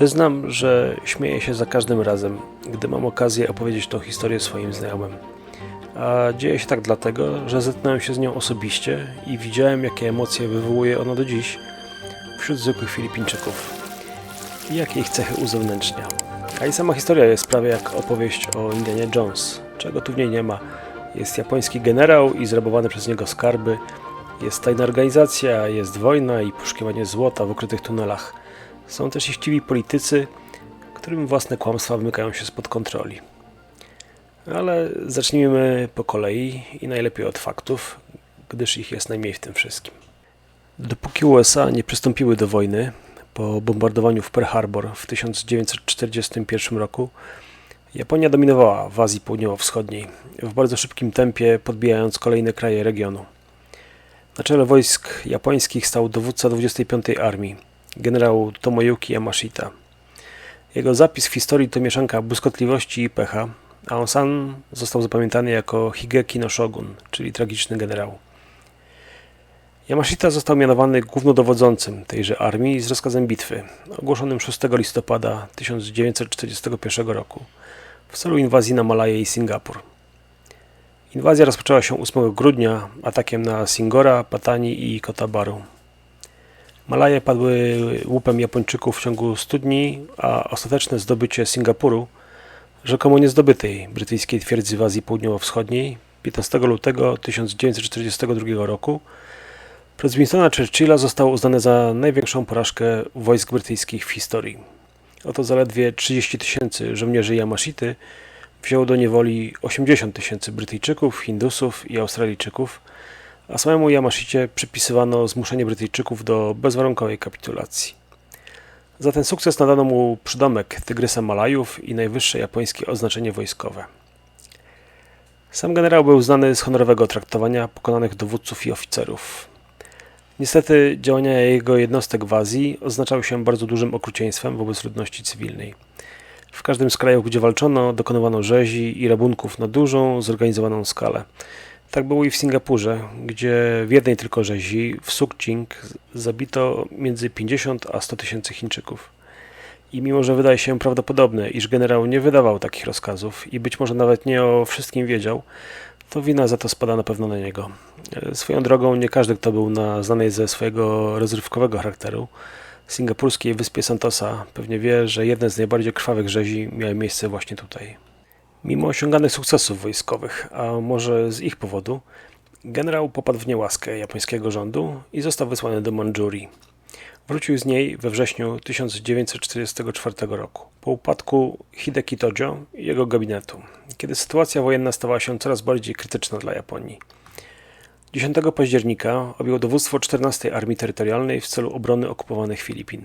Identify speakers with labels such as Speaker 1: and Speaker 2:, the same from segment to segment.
Speaker 1: Przyznam, że śmieję się za każdym razem, gdy mam okazję opowiedzieć tą historię swoim znajomym. A dzieje się tak dlatego, że zetknąłem się z nią osobiście i widziałem, jakie emocje wywołuje ona do dziś wśród zwykłych Filipińczyków i jakie ich cechy uzewnętrznia. A i sama historia jest prawie jak opowieść o Indianie Jones. Czego tu w niej nie ma? Jest japoński generał i zrabowane przez niego skarby, jest tajna organizacja, jest wojna i poszukiwanie złota w ukrytych tunelach. Są też i chciwi politycy, którym własne kłamstwa wymykają się spod kontroli. Ale zacznijmy po kolei i najlepiej od faktów, gdyż ich jest najmniej w tym wszystkim. Dopóki USA nie przystąpiły do wojny, po bombardowaniu w Pearl Harbor w 1941 roku, Japonia dominowała w Azji Południowo-Wschodniej, w bardzo szybkim tempie podbijając kolejne kraje regionu. Na czele wojsk japońskich stał dowódca 25. Armii, generał Tomoyuki Yamashita. Jego zapis w historii to mieszanka błyskotliwości i pecha, a on sam został zapamiętany jako Higeki no Shogun, czyli tragiczny generał. Yamashita został mianowany głównodowodzącym tejże armii z rozkazem bitwy, ogłoszonym 6 listopada 1941 roku w celu inwazji na Malaję i Singapur. Inwazja rozpoczęła się 8 grudnia atakiem na Singora, Patani i Kotabaru. Malaje padły łupem Japończyków w ciągu 100 dni, a ostateczne zdobycie Singapuru, rzekomo niezdobytej brytyjskiej twierdzy w Azji Południowo-Wschodniej, 15 lutego 1942 roku, przez Winstona Churchilla zostało uznane za największą porażkę wojsk brytyjskich w historii. Oto zaledwie 30 tysięcy żołnierzy Yamashity wzięło do niewoli 80 tysięcy Brytyjczyków, Hindusów i Australijczyków, a samemu Yamashicie przypisywano zmuszenie Brytyjczyków do bezwarunkowej kapitulacji. Za ten sukces nadano mu przydomek Tygrysa Malajów i najwyższe japońskie oznaczenie wojskowe. Sam generał był znany z honorowego traktowania pokonanych dowódców i oficerów. Niestety działania jego jednostek w Azji oznaczały się bardzo dużym okrucieństwem wobec ludności cywilnej. W każdym z krajów, gdzie walczono, dokonywano rzezi i rabunków na dużą, zorganizowaną skalę. Tak było i w Singapurze, gdzie w jednej tylko rzezi, w Sukching, zabito między 50 a 100 tysięcy Chińczyków. I mimo, że wydaje się prawdopodobne, iż generał nie wydawał takich rozkazów i być może nawet nie o wszystkim wiedział, to wina za to spada na pewno na niego. Swoją drogą, nie każdy, kto był na znanej ze swojego rozrywkowego charakteru, singapurskiej wyspie Santosa, pewnie wie, że jedne z najbardziej krwawych rzezi miały miejsce właśnie tutaj. Mimo osiąganych sukcesów wojskowych, a może z ich powodu, generał popadł w niełaskę japońskiego rządu i został wysłany do Mandżurii. Wrócił z niej we wrześniu 1944 roku, po upadku Hideki Tojo i jego gabinetu, kiedy sytuacja wojenna stawała się coraz bardziej krytyczna dla Japonii. 10 października objął dowództwo 14 Armii Terytorialnej w celu obrony okupowanych Filipin.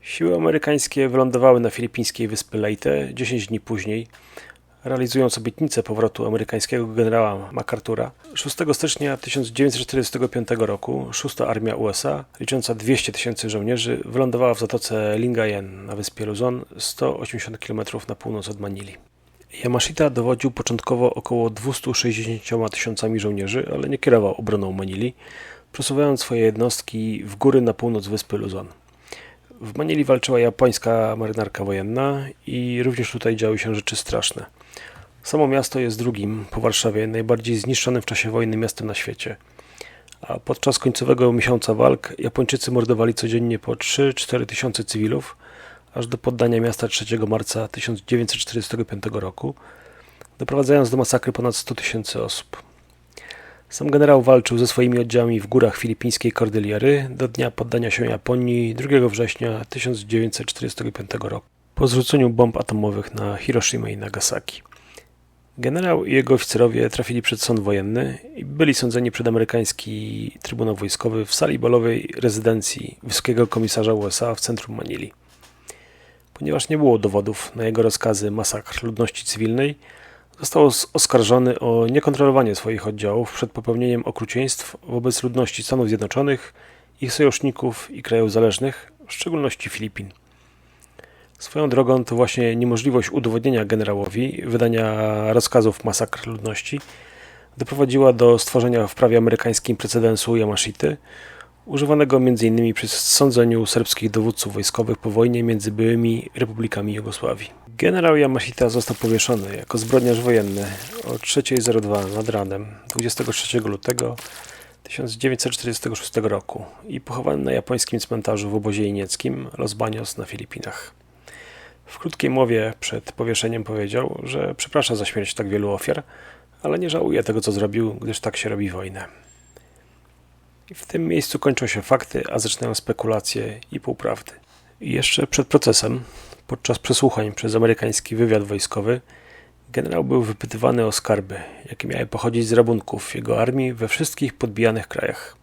Speaker 1: Siły amerykańskie wylądowały na filipińskiej wyspy Leyte 10 dni później, realizując obietnicę powrotu amerykańskiego generała MacArthur'a. 6 stycznia 1945 roku 6 Armia USA, licząca 200 tysięcy żołnierzy, wylądowała w zatoce Lingayen na wyspie Luzon, 180 km na północ od Manili. Yamashita dowodził początkowo około 260 tysiącami żołnierzy, ale nie kierował obroną Manili, przesuwając swoje jednostki w góry na północ wyspy Luzon. W Manili walczyła japońska marynarka wojenna i również tutaj działy się rzeczy straszne. Samo miasto jest drugim po Warszawie najbardziej zniszczonym w czasie wojny miastem na świecie. A podczas końcowego miesiąca walk Japończycy mordowali codziennie po 3-4 tysiące cywilów, aż do poddania miasta 3 marca 1945 roku, doprowadzając do masakry ponad 100 tysięcy osób. Sam generał walczył ze swoimi oddziałami w górach filipińskiej Kordyliery do dnia poddania się Japonii 2 września 1945 roku po zrzuceniu bomb atomowych na Hiroshima i Nagasaki. Generał i jego oficerowie trafili przed sąd wojenny i byli sądzeni przed amerykański Trybunał Wojskowy w sali balowej rezydencji Wysokiego Komisarza USA w centrum Manili. Ponieważ nie było dowodów na jego rozkazy masakr ludności cywilnej, został oskarżony o niekontrolowanie swoich oddziałów przed popełnieniem okrucieństw wobec ludności Stanów Zjednoczonych, ich sojuszników i krajów zależnych, w szczególności Filipin. Swoją drogą to właśnie niemożliwość udowodnienia generałowi wydania rozkazów masakr ludności doprowadziła do stworzenia w prawie amerykańskim precedensu Yamashity, używanego m.in. przy sądzeniu serbskich dowódców wojskowych po wojnie między byłymi republikami Jugosławii. Generał Yamashita został powieszony jako zbrodniarz wojenny o 3.02 nad ranem 23 lutego 1946 roku i pochowany na japońskim cmentarzu w obozie jenieckim Los Baños na Filipinach. W krótkiej mowie przed powieszeniem powiedział, że przeprasza za śmierć tak wielu ofiar, ale nie żałuje tego, co zrobił, gdyż tak się robi wojnę. W tym miejscu kończą się fakty, a zaczynają spekulacje i półprawdy. I jeszcze przed procesem, podczas przesłuchań przez amerykański wywiad wojskowy, generał był wypytywany o skarby, jakie miały pochodzić z rabunków jego armii we wszystkich podbijanych krajach.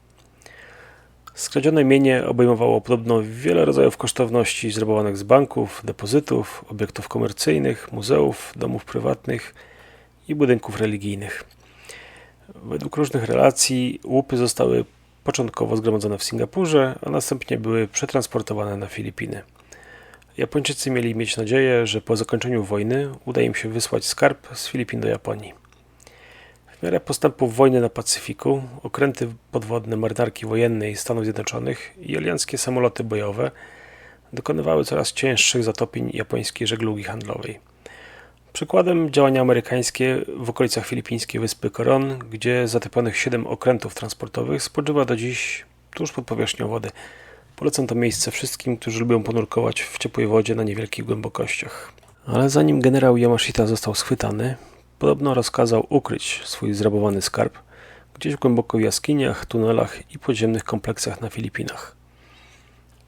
Speaker 1: Skradzione mienie obejmowało podobno wiele rodzajów kosztowności zrabowanych z banków, depozytów, obiektów komercyjnych, muzeów, domów prywatnych i budynków religijnych. Według różnych relacji łupy zostały początkowo zgromadzone w Singapurze, a następnie były przetransportowane na Filipiny. Japończycy mieli mieć nadzieję, że po zakończeniu wojny uda im się wysłać skarb z Filipin do Japonii. Miarę postępów wojny na Pacyfiku, okręty podwodne marynarki wojennej Stanów Zjednoczonych i alianckie samoloty bojowe dokonywały coraz cięższych zatopień japońskiej żeglugi handlowej. Przykładem działania amerykańskie w okolicach filipińskiej wyspy Coron, gdzie zatopionych 7 okrętów transportowych spoczywa do dziś tuż pod powierzchnią wody. Polecam to miejsce wszystkim, którzy lubią ponurkować w ciepłej wodzie na niewielkich głębokościach. Ale zanim generał Yamashita został schwytany, podobno rozkazał ukryć swój zrabowany skarb gdzieś głęboko w jaskiniach, tunelach i podziemnych kompleksach na Filipinach.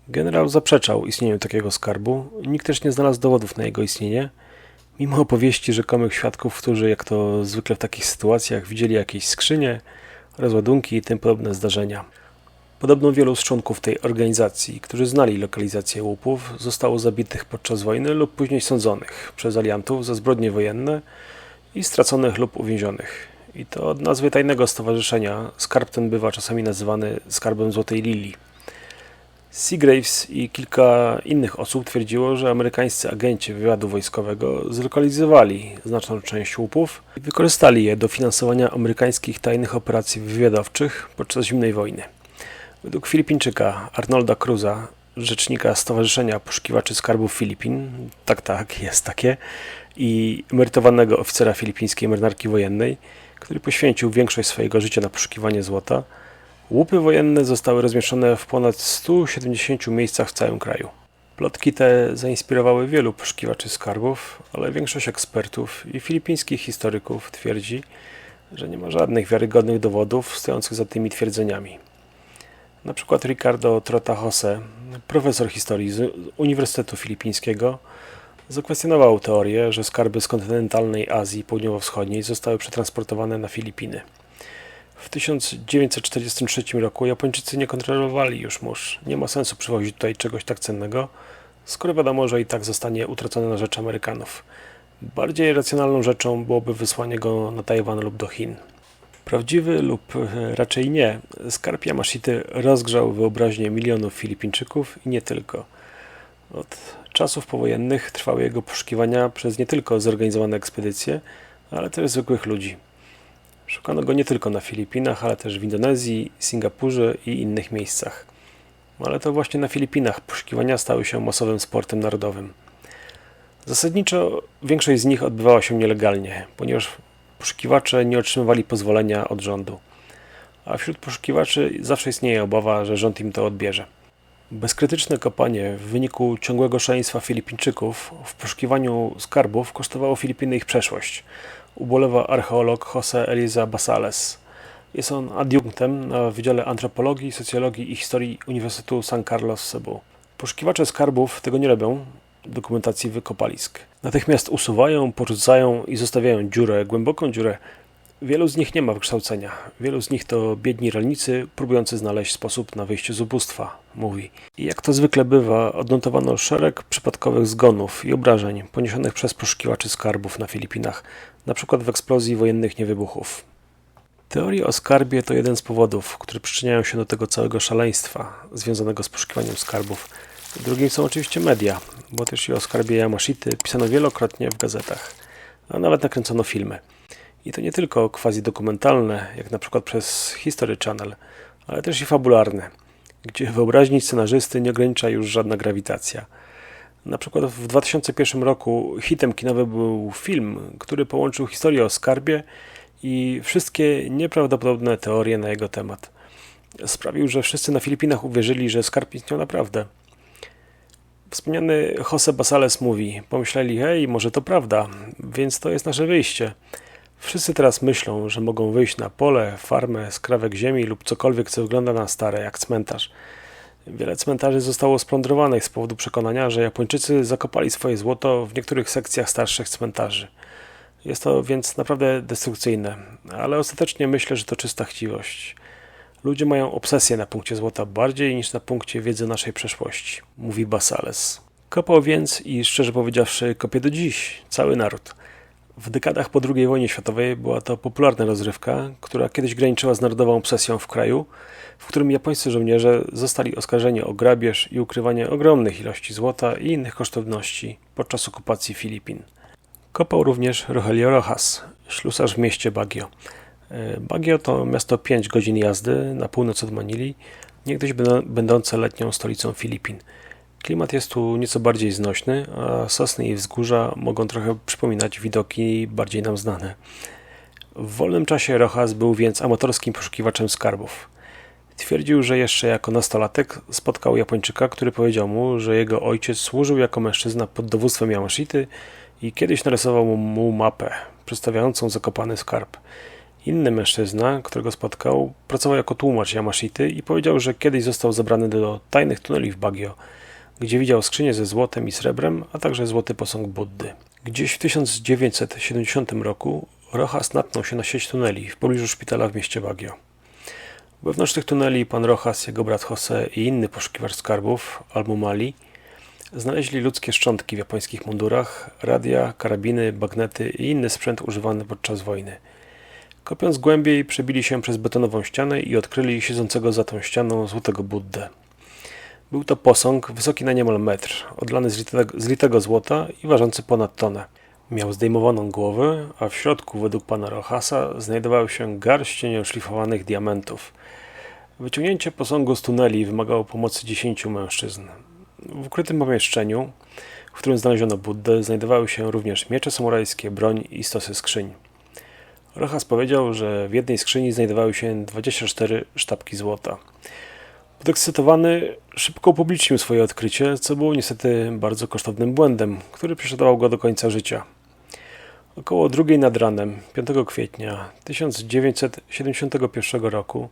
Speaker 1: Generał zaprzeczał istnieniu takiego skarbu, nikt też nie znalazł dowodów na jego istnienie, mimo opowieści rzekomych świadków, którzy, jak to zwykle w takich sytuacjach, widzieli jakieś skrzynie, rozładunki i tym podobne zdarzenia. Podobno wielu z członków tej organizacji, którzy znali lokalizację łupów, zostało zabitych podczas wojny lub później sądzonych przez aliantów za zbrodnie wojenne i straconych lub uwięzionych. I to od nazwy tajnego stowarzyszenia skarb ten bywa czasami nazywany skarbem Złotej Lilii. Seagraves i kilka innych osób twierdziło, że amerykańscy agenci wywiadu wojskowego zlokalizowali znaczną część łupów i wykorzystali je do finansowania amerykańskich tajnych operacji wywiadowczych podczas zimnej wojny. Według Filipińczyka Arnolda Cruza, rzecznika Stowarzyszenia Poszukiwaczy Skarbów Filipin, tak, tak, jest takie, i emerytowanego oficera filipińskiej marynarki wojennej, który poświęcił większość swojego życia na poszukiwanie złota, łupy wojenne zostały rozmieszczone w ponad 170 miejscach w całym kraju. Plotki te zainspirowały wielu poszukiwaczy skarbów, ale większość ekspertów i filipińskich historyków twierdzi, że nie ma żadnych wiarygodnych dowodów stojących za tymi twierdzeniami. Na przykład Ricardo Trota-Jose, profesor historii z Uniwersytetu Filipińskiego, zakwestionował teorię, że skarby z kontynentalnej Azji Południowo-Wschodniej zostały przetransportowane na Filipiny. W 1943 roku Japończycy nie kontrolowali już mórz. Nie ma sensu przywozić tutaj czegoś tak cennego, skoro wiadomo, że i tak zostanie utracone na rzecz Amerykanów. Bardziej racjonalną rzeczą byłoby wysłanie go na Tajwan lub do Chin. Prawdziwy lub raczej nie, skarb Yamashity rozgrzał wyobraźnię milionów Filipińczyków i nie tylko. Od czasów powojennych trwały jego poszukiwania przez nie tylko zorganizowane ekspedycje, ale też zwykłych ludzi. Szukano go nie tylko na Filipinach, ale też w Indonezji, Singapurze i innych miejscach. Ale to właśnie na Filipinach poszukiwania stały się masowym sportem narodowym. Zasadniczo większość z nich odbywała się nielegalnie, ponieważ poszukiwacze nie otrzymywali pozwolenia od rządu. A wśród poszukiwaczy zawsze istnieje obawa, że rząd im to odbierze. Bezkrytyczne kopanie w wyniku ciągłego szaleństwa Filipińczyków w poszukiwaniu skarbów kosztowało Filipiny ich przeszłość. Ubolewa archeolog Jose Eliza Basales. Jest on adiunktem na Wydziale Antropologii, Socjologii i Historii Uniwersytetu San Carlos w Cebu. Poszukiwacze skarbów tego nie robią, dokumentacji wykopalisk. Natychmiast usuwają, porzucają i zostawiają dziurę, głęboką dziurę. Wielu z nich nie ma wykształcenia. Wielu z nich to biedni rolnicy próbujący znaleźć sposób na wyjście z ubóstwa, mówi. I jak to zwykle bywa, odnotowano szereg przypadkowych zgonów i obrażeń poniesionych przez poszukiwaczy skarbów na Filipinach, na przykład w eksplozji wojennych niewybuchów. Teorie o skarbie to jeden z powodów, które przyczyniają się do tego całego szaleństwa związanego z poszukiwaniem skarbów. Drugim są oczywiście media, bo też i o skarbie Yamashity pisano wielokrotnie w gazetach, a nawet nakręcono filmy. I to nie tylko quasi dokumentalne, jak na przykład przez History Channel, ale też i fabularne. gdzie wyobraźni scenarzysty nie ogranicza już żadna grawitacja. Na przykład w 2001 roku hitem kinowym był film, który połączył historię o skarbie i wszystkie nieprawdopodobne teorie na jego temat. Sprawił, że wszyscy na Filipinach uwierzyli, że skarb istniał naprawdę. Wspomniany Jose Basales mówi: Pomyśleli, hej, może to prawda, więc to jest nasze wyjście. Wszyscy teraz myślą, że mogą wyjść na pole, farmę, skrawek ziemi lub cokolwiek, co wygląda na stare, jak cmentarz. Wiele cmentarzy zostało splądrowanych z powodu przekonania, że Japończycy zakopali swoje złoto w niektórych sekcjach starszych cmentarzy. Jest to więc naprawdę destrukcyjne, ale ostatecznie myślę, że to czysta chciwość. Ludzie mają obsesję na punkcie złota bardziej niż na punkcie wiedzy naszej przeszłości, mówi Basales. Kopał więc i szczerze powiedziawszy kopie do dziś cały naród. W dekadach po II wojnie światowej była to popularna rozrywka, która kiedyś graniczyła z narodową obsesją w kraju, w którym japońscy żołnierze zostali oskarżeni o grabież i ukrywanie ogromnych ilości złota i innych kosztowności podczas okupacji Filipin. Kopał również Rogelio Rojas, ślusarz w mieście Baguio. E, Baguio to miasto 5 godzin jazdy na północ od Manili, niegdyś będące letnią stolicą Filipin. Klimat jest tu nieco bardziej znośny, a sosny i wzgórza mogą trochę przypominać widoki bardziej nam znane. W wolnym czasie Rojas był więc amatorskim poszukiwaczem skarbów. Twierdził, że jeszcze jako nastolatek spotkał Japończyka, który powiedział mu, że jego ojciec służył jako mężczyzna pod dowództwem Yamashity i kiedyś narysował mu mapę przedstawiającą zakopany skarb. Inny mężczyzna, którego spotkał, pracował jako tłumacz Yamashity i powiedział, że kiedyś został zabrany do tajnych tuneli w Baguio, gdzie widział skrzynię ze złotem i srebrem, a także złoty posąg Buddy. Gdzieś w 1970 roku Rojas natknął się na sieć tuneli w pobliżu szpitala w mieście Baguio. Wewnątrz tych tuneli pan Rojas, jego brat Jose i inny poszukiwacz skarbów, Al-Mumali, znaleźli ludzkie szczątki w japońskich mundurach, radia, karabiny, bagnety i inny sprzęt używany podczas wojny. Kopiąc głębiej, przebili się przez betonową ścianę i odkryli siedzącego za tą ścianą złotego Buddę. Był to posąg wysoki na niemal metr, odlany z litego, z litego złota i ważący ponad tonę. Miał zdejmowaną głowę, a w środku, według pana Rochasa, znajdowały się garście nieoszlifowanych diamentów. Wyciągnięcie posągu z tuneli wymagało pomocy dziesięciu mężczyzn. W ukrytym pomieszczeniu, w którym znaleziono Buddę, znajdowały się również miecze samurajskie, broń i stosy skrzyń. Rochas powiedział, że w jednej skrzyni znajdowały się 24 sztabki złota. Podekscytowany szybko upublicznił swoje odkrycie, co było niestety bardzo kosztownym błędem, który prześladował go do końca życia. Około drugiej nad ranem, 5 kwietnia 1971 roku,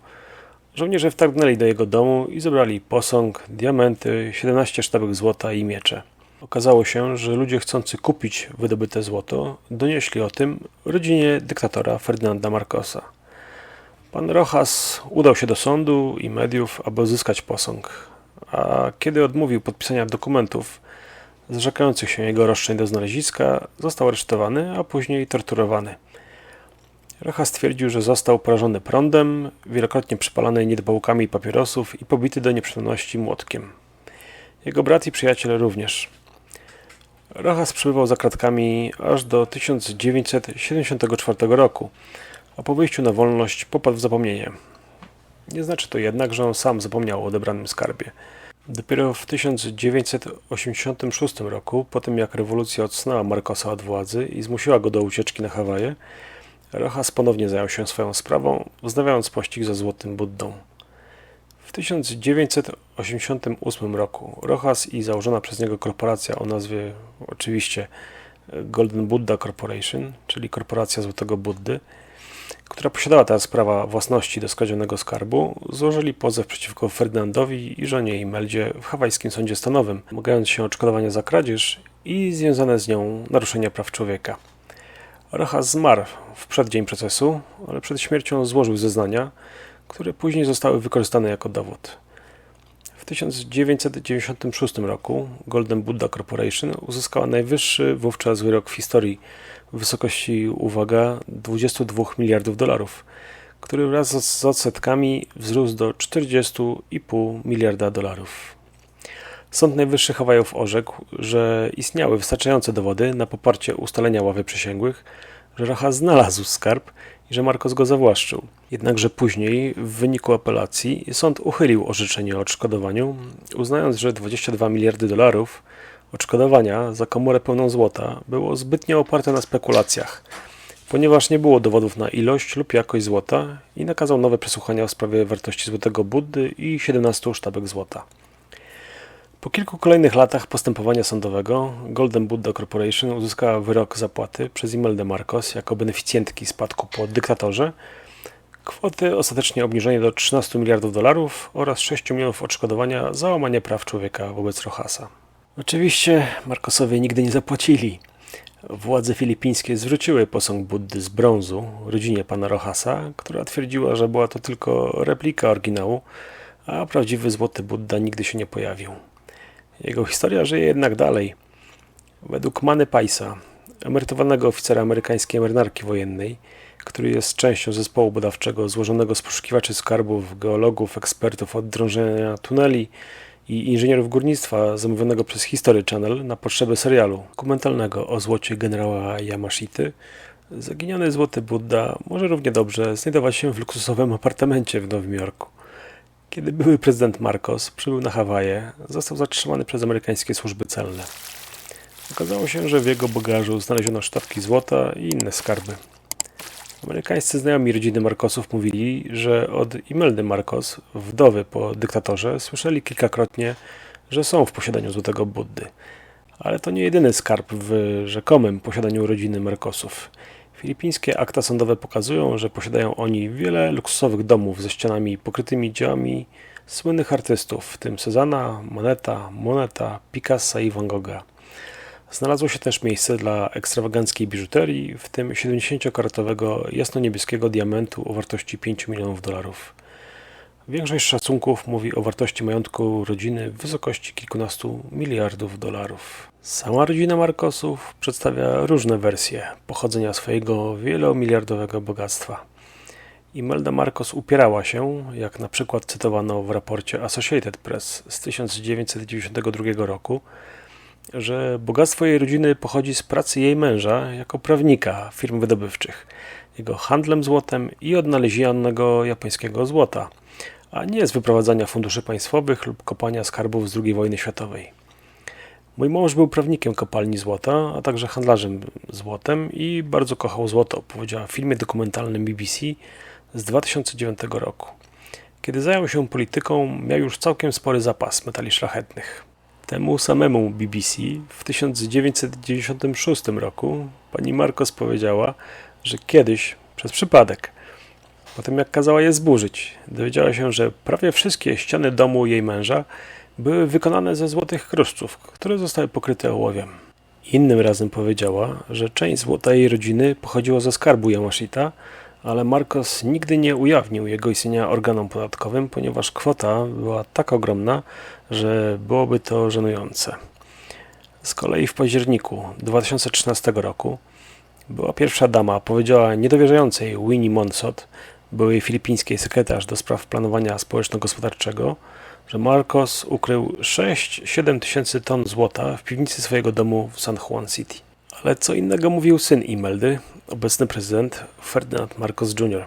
Speaker 1: żołnierze wtargnęli do jego domu i zebrali posąg, diamenty, 17 sztabek złota i miecze. Okazało się, że ludzie chcący kupić wydobyte złoto donieśli o tym rodzinie dyktatora Ferdynanda Marcosa. Pan Rojas udał się do sądu i mediów, aby uzyskać posąg, a kiedy odmówił podpisania dokumentów zrzekających się jego roszczeń do znaleziska, został aresztowany, a później torturowany. Rojas stwierdził, że został porażony prądem, wielokrotnie przypalany niedopałkami papierosów i pobity do nieprzytomności młotkiem. Jego brat i przyjaciel również. Rojas przebywał za kratkami aż do 1974 roku, a po wyjściu na wolność popadł w zapomnienie. Nie znaczy to jednak, że on sam zapomniał o odebranym skarbie. Dopiero w 1986 roku, po tym jak rewolucja odsunęła Marcosa od władzy i zmusiła go do ucieczki na Hawaje, Rojas ponownie zajął się swoją sprawą, wznawiając pościg za Złotym Buddą. W 1988 roku Rojas i założona przez niego korporacja o nazwie oczywiście Golden Buddha Corporation, czyli Korporacja Złotego Buddy, która posiadała teraz prawa własności do skradzionego skarbu, złożyli pozew przeciwko Ferdynandowi i żonie Imeldzie w hawajskim sądzie stanowym, domagając się odszkodowania za kradzież i związane z nią naruszenia praw człowieka. Rojas zmarł w przeddzień procesu, ale przed śmiercią złożył zeznania, które później zostały wykorzystane jako dowód. W 1996 roku Golden Buddha Corporation uzyskała najwyższy wówczas wyrok w historii w wysokości, uwaga, 22 miliardów dolarów, który wraz z odsetkami wzrósł do 40,5 miliarda dolarów. Sąd Najwyższy Hawajów orzekł, że istniały wystarczające dowody na poparcie ustalenia ławy przysięgłych, że Racha znalazł skarb i że Marcos go zawłaszczył. Jednakże później, w wyniku apelacji, sąd uchylił orzeczenie o odszkodowaniu, uznając, że 22 miliardy dolarów odszkodowania za komorę pełną złota było zbytnio oparte na spekulacjach, ponieważ nie było dowodów na ilość lub jakość złota i nakazał nowe przesłuchania w sprawie wartości złotego Buddy i 17 sztabek złota. Po kilku kolejnych latach postępowania sądowego Golden Buddha Corporation uzyskała wyrok zapłaty przez Imeldę Marcos jako beneficjentki spadku po dyktatorze kwoty ostatecznie obniżenie do 13 miliardów dolarów oraz 6 milionów odszkodowania za łamanie praw człowieka wobec Rohasa. Oczywiście Marcosowie nigdy nie zapłacili. Władze filipińskie zwróciły posąg Buddy z brązu rodzinie pana Rohasa, która twierdziła, że była to tylko replika oryginału, a prawdziwy złoty Buddha nigdy się nie pojawił. Jego historia żyje jednak dalej. Według Many Paisa, emerytowanego oficera amerykańskiej marynarki wojennej, który jest częścią zespołu badawczego złożonego z poszukiwaczy skarbów, geologów, ekspertów od drążenia tuneli i inżynierów górnictwa zamówionego przez History Channel na potrzeby serialu dokumentalnego o złocie generała Yamashity, zaginiony złoty Buddha może równie dobrze znajdować się w luksusowym apartamencie w Nowym Jorku. Kiedy były prezydent Marcos przybył na Hawaje, został zatrzymany przez amerykańskie służby celne. Okazało się, że w jego bagażu znaleziono sztabki złota i inne skarby. Amerykańscy znajomi rodziny Marcosów mówili, że od Imeldy Marcos, wdowy po dyktatorze, słyszeli kilkakrotnie, że są w posiadaniu złotego Buddy. Ale to nie jedyny skarb w rzekomym posiadaniu rodziny Marcosów. Filipińskie akta sądowe pokazują, że posiadają oni wiele luksusowych domów ze ścianami pokrytymi dziełami słynnych artystów, w tym Cezana, Moneta, Moneta, Picassa i Van Gogha. Znalazło się też miejsce dla ekstrawaganckiej biżuterii, w tym 70-karatowego jasno-niebieskiego diamentu o wartości 5 milionów dolarów. Większość szacunków mówi o wartości majątku rodziny w wysokości kilkunastu miliardów dolarów. Sama rodzina Marcosów przedstawia różne wersje pochodzenia swojego wielomiliardowego bogactwa. Imelda Marcos upierała się, jak na przykład cytowano w raporcie Associated Press z 1992 roku, że bogactwo jej rodziny pochodzi z pracy jej męża jako prawnika firm wydobywczych, jego handlem złotem i odnalezionego japońskiego złota, a nie z wyprowadzania funduszy państwowych lub kopania skarbów z II wojny światowej. Mój mąż był prawnikiem kopalni złota, a także handlarzem złotem i bardzo kochał złoto, powiedziała w filmie dokumentalnym BBC z 2009 roku. Kiedy zajął się polityką, miał już całkiem spory zapas metali szlachetnych. Temu samemu BBC w 1996 roku pani Marcos powiedziała, że kiedyś, przez przypadek, po tym jak kazała je zburzyć, dowiedziała się, że prawie wszystkie ściany domu jej męża były wykonane ze złotych kruszców, które zostały pokryte ołowiem. Innym razem powiedziała, że część złota jej rodziny pochodziła ze skarbu Yamashita, ale Marcos nigdy nie ujawnił jego istnienia organom podatkowym, ponieważ kwota była tak ogromna, że byłoby to żenujące. Z kolei w październiku 2013 roku była pierwsza dama powiedziała niedowierzającej Winnie Monsot, byłej filipińskiej sekretarz do spraw planowania społeczno-gospodarczego, że Marcos ukrył 6-7 tysięcy ton złota w piwnicy swojego domu w San Juan City. Ale co innego mówił syn Imeldy, obecny prezydent Ferdynand Marcos Jr.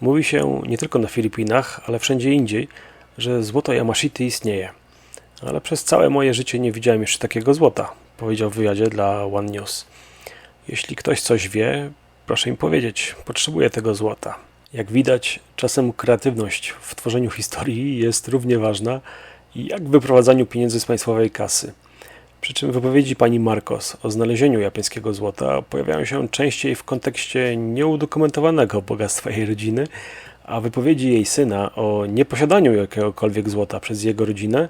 Speaker 1: Mówi się nie tylko na Filipinach, ale wszędzie indziej, że złoto Yamashity istnieje. Ale przez całe moje życie nie widziałem jeszcze takiego złota, powiedział w wywiadzie dla One News. Jeśli ktoś coś wie, proszę im powiedzieć, potrzebuję tego złota. Jak widać, czasem kreatywność w tworzeniu historii jest równie ważna jak w wyprowadzaniu pieniędzy z państwowej kasy. Przy czym wypowiedzi pani Marcos o znalezieniu japońskiego złota pojawiają się częściej w kontekście nieudokumentowanego bogactwa jej rodziny, a wypowiedzi jej syna o nieposiadaniu jakiegokolwiek złota przez jego rodzinę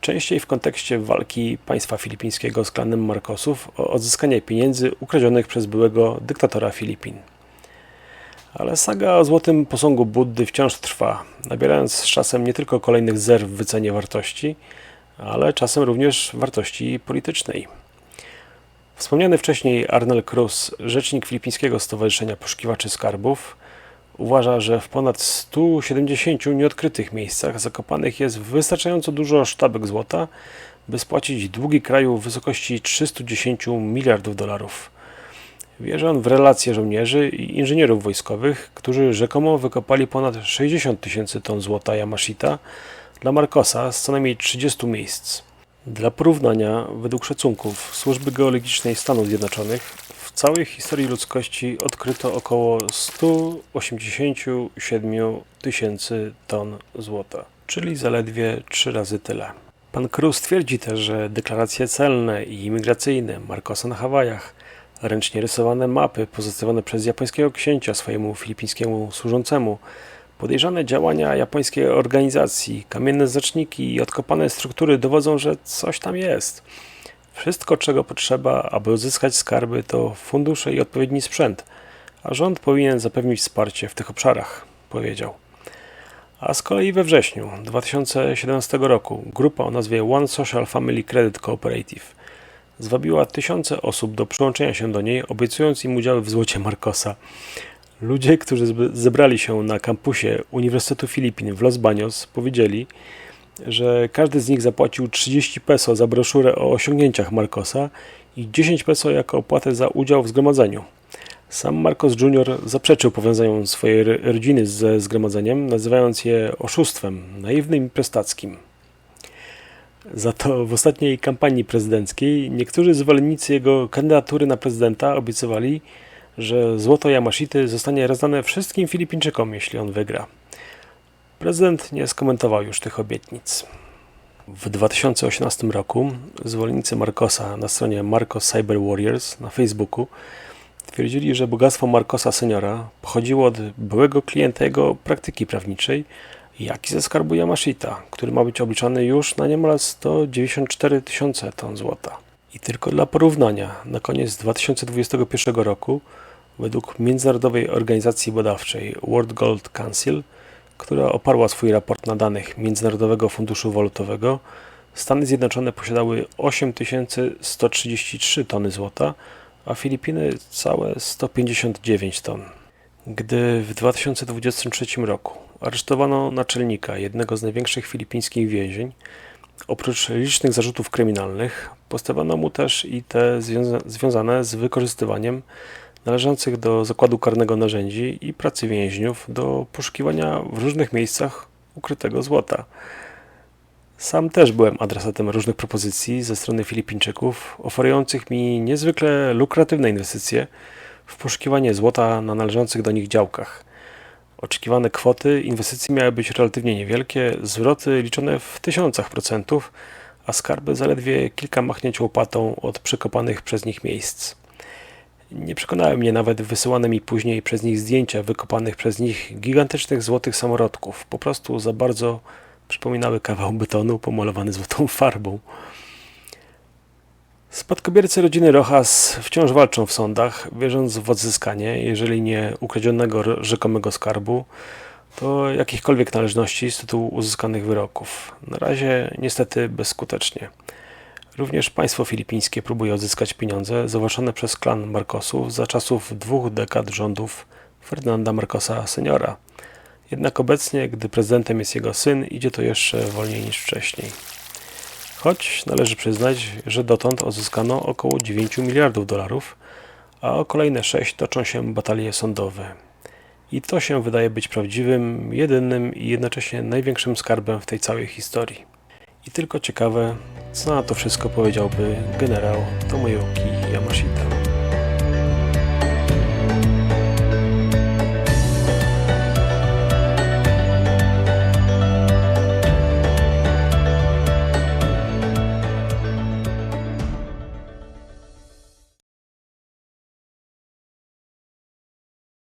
Speaker 1: częściej w kontekście walki państwa filipińskiego z klanem Marcosów o odzyskanie pieniędzy ukradzionych przez byłego dyktatora Filipin. Ale saga o złotym posągu Buddy wciąż trwa, nabierając z czasem nie tylko kolejnych zer w wycenie wartości, ale czasem również wartości politycznej. Wspomniany wcześniej Arnel Cruz, rzecznik Filipińskiego Stowarzyszenia Poszukiwaczy Skarbów, uważa, że w ponad 170 nieodkrytych miejscach zakopanych jest wystarczająco dużo sztabek złota, by spłacić długi kraju w wysokości 310 miliardów dolarów. Wierzy on w relacje żołnierzy i inżynierów wojskowych, którzy rzekomo wykopali ponad 60 tysięcy ton złota Yamashita dla Marcosa z co najmniej 30 miejsc. Dla porównania, według szacunków Służby Geologicznej Stanów Zjednoczonych, w całej historii ludzkości odkryto około 187 tysięcy ton złota, czyli zaledwie trzy razy tyle. Pan Cruz twierdzi też, że deklaracje celne i imigracyjne Marcosa na Hawajach, ręcznie rysowane mapy pozostawione przez japońskiego księcia swojemu filipińskiemu służącemu, podejrzane działania japońskiej organizacji, kamienne znaczniki i odkopane struktury dowodzą, że coś tam jest. Wszystko, czego potrzeba, aby uzyskać skarby, to fundusze i odpowiedni sprzęt, a rząd powinien zapewnić wsparcie w tych obszarach, powiedział. A z kolei we wrześniu 2017 roku grupa o nazwie One Social Family Credit Cooperative zwabiła tysiące osób do przyłączenia się do niej, obiecując im udziały w złocie Marcosa. Ludzie, którzy zebrali się na kampusie Uniwersytetu Filipin w Los Baños, powiedzieli, że każdy z nich zapłacił 30 peso za broszurę o osiągnięciach Marcosa i 10 peso jako opłatę za udział w zgromadzeniu. Sam Marcos Jr. zaprzeczył powiązaniom swojej rodziny ze zgromadzeniem, nazywając je oszustwem, naiwnym i prostackim. Za to w ostatniej kampanii prezydenckiej niektórzy zwolennicy jego kandydatury na prezydenta obiecywali, że złoto Yamashity zostanie rozdane wszystkim Filipińczykom, jeśli on wygra. Prezydent nie skomentował już tych obietnic. W 2018 roku zwolennicy Marcosa na stronie Marcos Cyber Warriors na Facebooku twierdzili, że bogactwo Marcosa seniora pochodziło od byłego klienta jego praktyki prawniczej, jak i ze skarbu Yamashita, który ma być obliczany już na niemal 194 tysiące ton złota. I tylko dla porównania, na koniec 2021 roku, według Międzynarodowej Organizacji Badawczej World Gold Council, która oparła swój raport na danych Międzynarodowego Funduszu Walutowego, Stany Zjednoczone posiadały 8133 tony złota, a Filipiny całe 159 ton. Gdy w 2023 roku aresztowano naczelnika jednego z największych filipińskich więzień, oprócz licznych zarzutów kryminalnych, postawiono mu też i te związa związane z wykorzystywaniem należących do zakładu karnego narzędzi i pracy więźniów do poszukiwania w różnych miejscach ukrytego złota. Sam też byłem adresatem różnych propozycji ze strony Filipińczyków, oferujących mi niezwykle lukratywne inwestycje w poszukiwanie złota na należących do nich działkach. Oczekiwane kwoty inwestycji miały być relatywnie niewielkie, zwroty liczone w tysiącach procentów, a skarby zaledwie kilka machnięć łopatą od przekopanych przez nich miejsc. Nie przekonały mnie nawet wysyłane mi później przez nich zdjęcia wykopanych przez nich gigantycznych złotych samorodków. Po prostu za bardzo przypominały kawał betonu pomalowany złotą farbą. Spadkobiercy rodziny Rojas wciąż walczą w sądach, wierząc w odzyskanie, jeżeli nie ukradzionego rzekomego skarbu, to jakichkolwiek należności z tytułu uzyskanych wyroków. Na razie niestety bezskutecznie. Również państwo filipińskie próbuje odzyskać pieniądze zawłaszczone przez klan Marcosów za czasów dwóch dekad rządów Ferdynanda Marcosa seniora. Jednak obecnie, gdy prezydentem jest jego syn, idzie to jeszcze wolniej niż wcześniej. Choć należy przyznać, że dotąd odzyskano około 9 miliardów dolarów, a o kolejne 6 toczą się batalie sądowe. I to się wydaje być prawdziwym, jedynym i jednocześnie największym skarbem w tej całej historii. I tylko ciekawe, co na to wszystko powiedziałby generał Tomoyuki Yamashita.